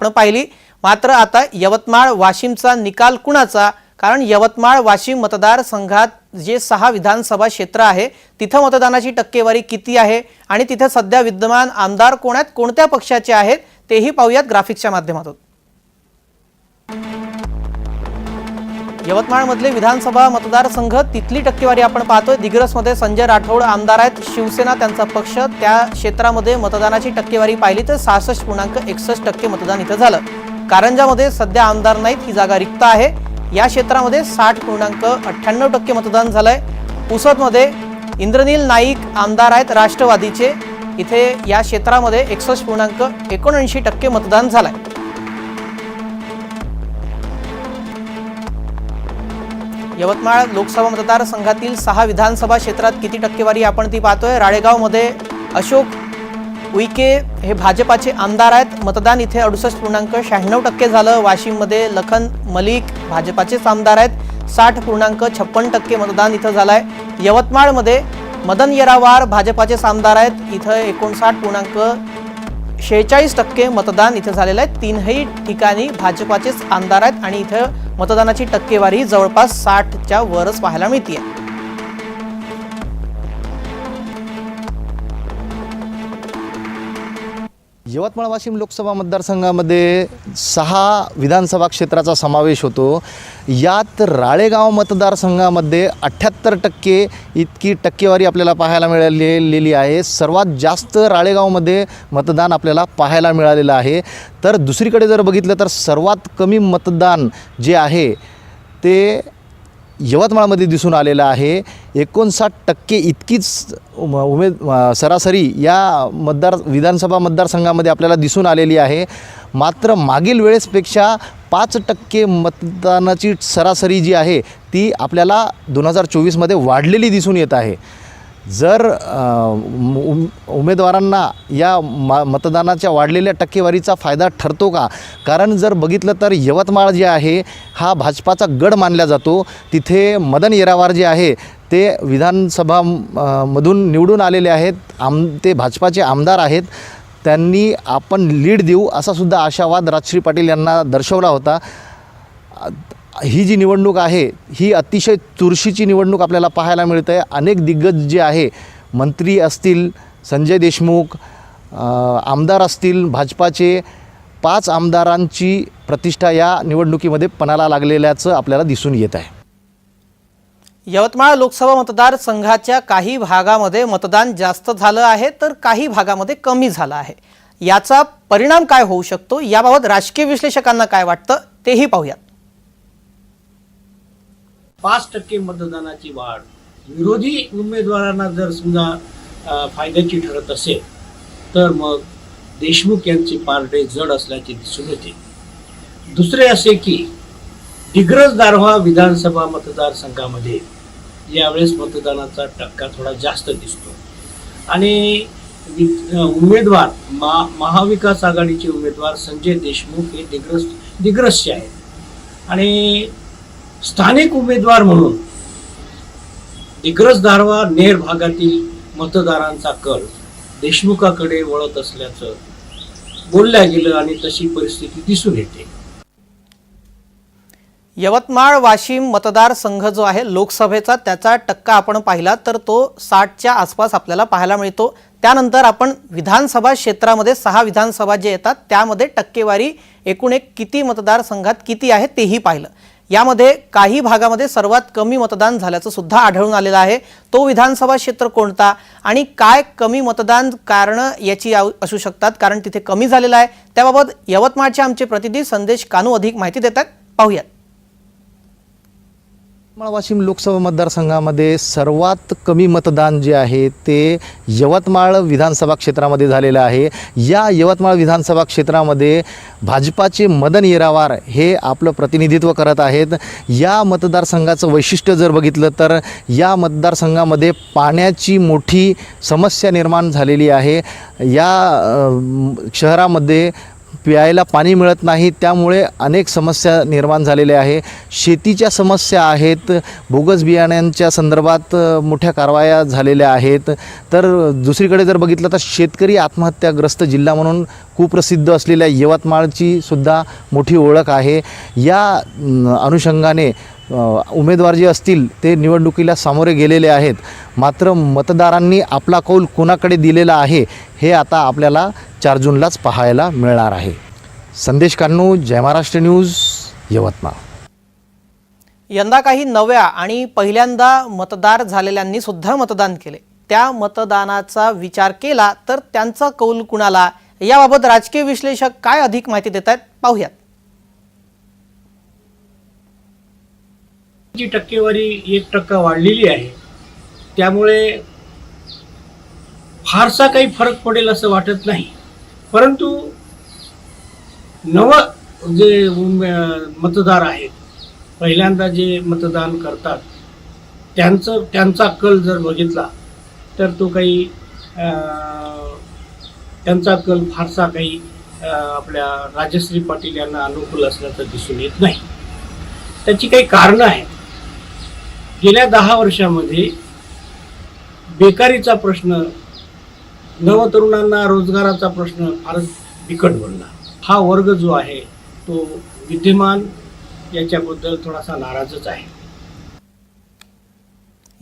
आपण पाहिली मात्र आता यवतमाळ वाशिमचा निकाल कुणाचा? कारण यवतमाळ वाशिम मतदारसंघात जे सहा विधानसभा क्षेत्र आहे तिथं मतदानाची टक्केवारी किती आहे? आणि तिथे सध्या विद्यमान आमदार कोण आहेत? कोणत्या पक्षाचे आहेत? तेही पाहूयात ग्राफिक्सच्या माध्यमातून. यवतमाळमधले विधानसभा मतदारसंघ तिथली टक्केवारी आपण पाहतोय. दिग्रसमध्ये संजय राठोड आमदार आहेत. शिवसेना त्यांचा पक्ष. त्या क्षेत्रामध्ये मतदानाची टक्केवारी पाहिली तर सहासष्ट पूर्णांक एकसष्ट टक्के मतदान इथं झालं. कारंजामध्ये सध्या आमदार नाहीत ही जागा रिक्त आहे. या क्षेत्रामध्ये साठ पूर्णांक अठ्ठ्याण्णव टक्के मतदान झालंय. पुसदमध्ये इंद्रनील नाईक आमदार आहेत राष्ट्रवादीचे. इथे या क्षेत्रामध्ये एकसष्ट पूर्णांक एकोणऐंशी टक्के मतदान झालंय. यवतमाळ लोकसभा मतदारसंघातील सहा विधानसभा क्षेत्रात किती टक्केवारी आपण ती पाहतोय? राळेगावमध्ये अशोक उईके हे भाजपाचे आमदार आहेत. मतदान इथे अडुसष्ट पूर्णांक शहाण्णव टक्के झालं. वाशिममध्ये लखन मलिक भाजपाचेच आमदार आहेत. साठ पूर्णांक छप्पन टक्के मतदान इथं झालं आहे यवतमाळमध्ये मदन येरावार भाजपाचेच आमदार आहेत. इथं एकोणसाठ पूर्णांक शेहेचाळीस टक्के मतदान इथे झालेलं आहे. तीनही ठिकाणी भाजपाचेच आमदार आहेत आणि इथं मतदानाची टक्केवारी जवळपास साठच्या वरच पाहायला मिळते यवतमाळ वाशिम लोकसभा मतदारसंघामध्ये सहा विधानसभा क्षेत्राचा समावेश होतो. यात राळेगाव मतदारसंघामध्ये अठ्ठ्याहत्तर टक्के इतकी टक्केवारी आपल्याला पाहायला मिळालेली आहे. सर्वात जास्त राळेगावमध्ये मतदान आपल्याला पाहायला मिळालेलं आहे. तर दुसरीकडे जर बघितलं तर सर्वात कमी मतदान जे आहे ते यवतमाळमध्ये दिसून आलेलं आहे. एकोणसाठ टक्के इतकीच उमेद सरासरी या मतदार विधानसभा मतदारसंघामध्ये आपल्याला दिसून आलेली आहे. मात्र मागील वेळेसपेक्षा पाच टक्के मतदानाची सरासरी जी आहे ती आपल्याला दोन हजार चोवीसमध्ये वाढलेली दिसून येत आहे. जर उम- उमेदवारांना या म मतदानाच्या वाढलेल्या टक्केवारीचा फायदा ठरतो का? कारण जर बघितलं तर यवतमाळ जे आहे हा भाजपाचा गड मानला जातो. तिथे मदन येरावार जे आहे ते विधानसभा मधून निवडून आलेले आहेत. आम ते भाजपाचे आमदार आहेत. त्यांनी आपण लीड देऊ असा सुद्धा आशावाद राजश्री पाटील यांना दर्शवला होता. ही जी निवडणूक आहे ही अतिशय चुरशीची निवडणूक आपल्याला पाहायला मिळते आहे अनेक दिग्गज जे आहे मंत्री असतील संजय देशमुख आमदार असतील भाजपाचे पाच आमदारांची प्रतिष्ठा या निवडणुकीमध्ये पणाला लागलेल्याचं आपल्याला दिसून येत आहे. यवतमाळ लोकसभा मतदारसंघाच्या काही भागामध्ये मतदान जास्त झालं आहे तर काही भागामध्ये कमी झालं आहे. याचा परिणाम काय होऊ शकतो? याबाबत राजकीय विश्लेषकांना काय वाटतं? तेही पाहूयात. पाच टक्के मतदानाची वाढ. विरोधी उमेदवारांना जर समजा फायद्याची ठरत असेल तर मग देशमुख यांचे पारडे जड असल्याचे दिसून येते. दुसरे असे की दिग्रज दारव्हा विधानसभा मतदारसंघामध्ये यावेळेस मतदानाचा टक्का थोडा जास्त दिसतो. आणि उमेदवार मा महाविकास आघाडीचे उमेदवार संजय देशमुख हे दिग्रस दिग्रसचे आहेत. आणि स्थानिक उमेदवार म्हणून इग्रज दारवा नेर भागातील मतदारांचा कल देशमुखाकडे वळत असल्याचं बोलल्या गेलं आणि तशी परिस्थिती दिसून येते. यवतमाळ वाशिम मतदारसंघ जो आहे लोकसभेचा त्याचा टक्का आपण पाहिला तर तो साठच्या आसपास आपल्याला पाहायला मिळतो. त्यानंतर आपण विधानसभा क्षेत्रामध्ये सहा विधानसभा जे येतात त्यामध्ये टक्केवारी एकूण एक किती मतदारसंघात किती आहे तेही पाहिलं. यामध्ये काही भागामध्ये सर्वात कमी मतदान झाल्याचं सुद्धा आढळून आलेलं आहे. तो विधानसभा क्षेत्र कोणता आणि काय कमी मतदान कारणं याची आव- असू शकतात कारण तिथे कमी झालेलं आहे. त्याबाबत यवतमाळचे आमचे प्रतिनिधी संदेश कानू अधिक माहिती देतात. पाहूयात. यवतमाळ वाशिम लोकसभा मतदारसंघामध्ये सर्वात कमी मतदान जे आहे ते यवतमाळ विधानसभा क्षेत्रामध्ये झालेलं आहे. या यवतमाळ विधानसभा क्षेत्रामध्ये भाजपाचे मदन येरावार हे आपलं प्रतिनिधित्व करत आहेत. या मतदारसंघाचं वैशिष्ट्य जर बघितलं तर या मतदारसंघामध्ये पाण्याची मोठी समस्या निर्माण झालेली आहे. या शहरामध्ये प्यायला पाणी मिळत नाही त्यामुळे अनेक समस्या निर्माण झालेल्या आहे. शेतीच्या समस्या आहेत बोगस बियाण्यांच्या संदर्भात मोठ्या कारवाया झालेल्या आहेत. तर दुसरीकडे जर बघितलं तर शेतकरी आत्महत्याग्रस्त जिल्हा म्हणून कुप्रसिद्ध असलेल्या यवतमाळची सुद्धा मोठी ओळख आहे. या अनुषंगाने उमेदवार जे असतील ते निवडणुकीला सामोरे गेलेले आहेत. मात्र मतदारांनी आपला कौल कोणाकडे दिलेला आहे हे आता आपल्याला चार जूनलाच पाहायला मिळणार आहे. संदेश कान्नू जय महाराष्ट्र न्यूज यवतमाळ. यंदा काही नव्या आणि पहिल्यांदा मतदार झालेल्यांनी सुद्धा मतदान केले. त्या मतदानाचा विचार केला तर त्यांचा कौल कुणाला? याबाबत राजकीय विश्लेषक काय अधिक माहिती देत आहेत पाहूयात. ची टक्केवारी एक टक्का वाढलेली आहे. त्यामुळे फारसा काही फरक पडेल असं वाटत नाही. परंतु नव जे मतदार आहेत पहिल्यांदा जे मतदान करतात त्यांचं त्यांचा कल जर बघितला तर तो काही त्यांचा कल फारसा काही आपल्या राजश्री पाटील यांना अनुकूल असल्याचं दिसून येत नाही. त्याची काही कारणं आहेत. गेल्या दहा वर्षामध्ये बेकारीचा प्रश्न नवतरुणांना रोजगाराचा प्रश्न फारच बिकट बनला. हा वर्ग जो आहे तो विद्यमान याच्याबद्दल थोडासा नाराजच आहे.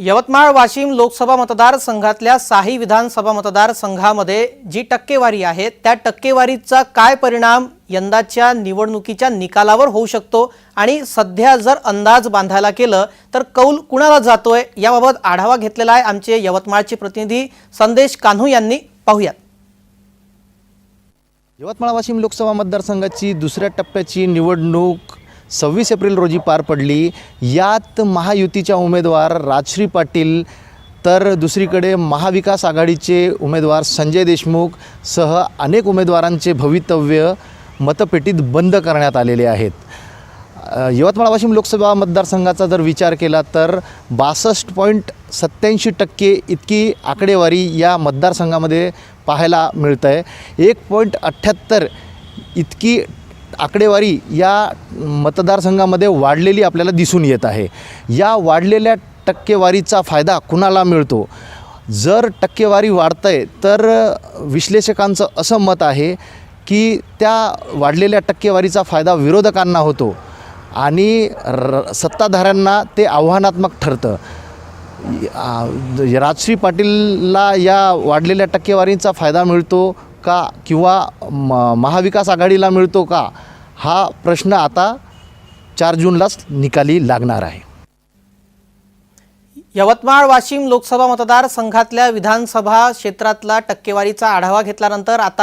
यवतमाळ वाशिम लोकसभा मतदारसंघातल्या साही विधानसभा मतदारसंघामध्ये जी टक्केवारी आहे त्या टक्केवारीचा काय परिणाम यंदाच्या निवडणुकीच्या निकालावर होऊ शकतो? आणि सध्या जर अंदाज बांधायला केलं तर कौल कुणाला जातोय? याबाबत आढावा घेतलेला आहे आमचे यवतमाळचे प्रतिनिधी संदेश कान्हू यांनी. पाहूयात. यवतमाळ वाशिम लोकसभा मतदारसंघाची दुसऱ्या टप्प्याची निवडणूक सव्वीस एप्रिल रोजी पार पडली. यात महायुतीच्या उमेदवार राजश्री पाटील तर दुसरीकडे महाविकास आघाडीचे उमेदवार संजय देशमुख सह अनेक उमेदवारांचे भवितव्य मतपेटीत बंद करण्यात आलेले आहेत. यवतमाळ वाशिम लोकसभा मतदारसंघाचा जर विचार केला तर बासष्ट पॉईंट सत्याऐंशी टक्के इतकी आकडेवारी या मतदारसंघामध्ये पाहायला मिळतं आहे एक पॉईंट अठ्ठ्याहत्तर इतकी आकडेवारी या मतदारसंघामध्ये वाढलेली आपल्याला दिसून येत आहे. या वाढलेल्या टक्केवारीचा फायदा कुणाला मिळतो? जर टक्केवारी वाढतंय तर विश्लेषकांचं असं मत आहे की त्या वाढलेल्या टक्केवारीचा फायदा विरोधकांना होतो आणि र सत्ताधाऱ्यांना ते आव्हानात्मक ठरतं. राजश्री पाटीलला या वाढलेल्या टक्केवारीचा फायदा मिळतो का किंवा म महाविकास आघाडीला मिळतो का हा प्रश्न आता चार जूनलाच निकाली लागणार आहे. यवतमाळ वाशिम लोकसभा मतदारसंघातल्या विधानसभा क्षेत्रातला टक्केवारीचा आढावा घेतल्यानंतर आता